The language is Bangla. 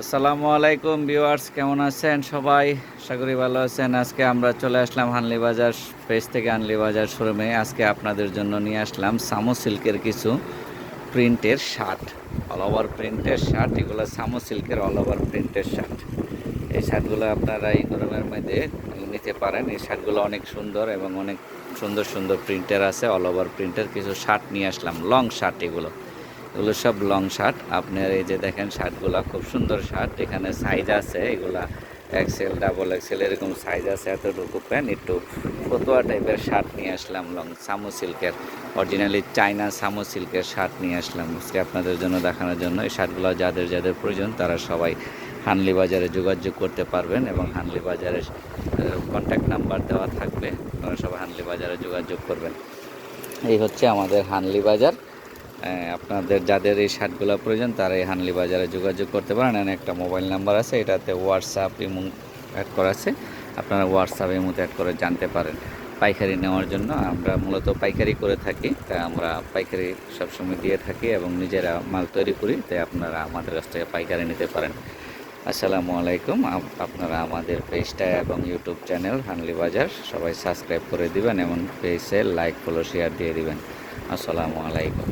আসসালামু আলাইকুম ভিউয়ার্স, কেমন আছেন সবাই? করি ভালো আছেন। আজকে আমরা চলে আসলাম হানলি বাজার পেজ থেকে হানলি বাজার শোরুমে আজকে আপনাদের জন্য নিয়ে আসলাম সামো সিল্কের কিছু প্রিন্টের শার্ট অল ওভার প্রিন্টের শার্ট। এগুলো সামো সিল্কের অল ওভার প্রিন্টের শার্ট। এই শার্টগুলো আপনারা এই গরমের মধ্যে নিতে পারেন। এই শার্টগুলো অনেক সুন্দর এবং অনেক সুন্দর সুন্দর প্রিন্টের আছে অল ওভার প্রিন্টের কিছু শার্ট নিয়ে আসলাম লং শার্ট এগুলো। এগুলো সব লং শার্ট আপনার এই যে দেখেন শার্টগুলো খুব সুন্দর শার্ট এখানে সাইজ আছে, এগুলা এক্সেল ডাবল এক্সেল এরকম সাইজ আছে। এতটুকু প্যান্ট, একটু ফতোয়া টাইপের শার্ট নিয়ে আসলাম লং সামু সিল্কের। অরিজিনালি চায়না সামু সিল্কের শার্ট নিয়ে আসলাম। আজকে আপনাদের জন্য দেখানোর জন্য। এই শার্টগুলো যাদের যাদের প্রয়োজন, তারা সবাই হানলি বাজারে যোগাযোগ করতে পারবেন এবং হানলি বাজারের কন্ট্যাক্ট নাম্বার দেওয়া থাকবে। আপনারা সবাই হানলি বাজারে যোগাযোগ করবেন। এই হচ্ছে আমাদের হানলি বাজার। আপনাদের যাদের এই শার্টগুলো প্রয়োজন, তারা এই হানলি বাজারে যোগাযোগ করতে পারেন। এখানে একটা মোবাইল নাম্বার আছে, এটাতে হোয়াটসঅ্যাপ ইমো অ্যাড করা আছে। আপনারা হোয়াটসঅ্যাপ ইমোতে অ্যাড করে জানতে পারেন। পাইকারি নেওয়ার জন্য আমরা মূলত পাইকারি করে থাকি তাই আমরা পাইকারি সবসময় দিয়ে থাকি এবং নিজেরা মাল তৈরি করি, তাই আপনারা আমাদের কাছ থেকে পাইকারি নিতে পারেন। আসসালামু আলাইকুম। আপনারা আমাদের পেজটা এবং ইউটিউব চ্যানেল হানলি বাজার সবাই সাবস্ক্রাইব করে দিবেন এবং পেজে লাইক ফলো শেয়ার দিয়ে দিবেন। আসসালামু আলাইকুম।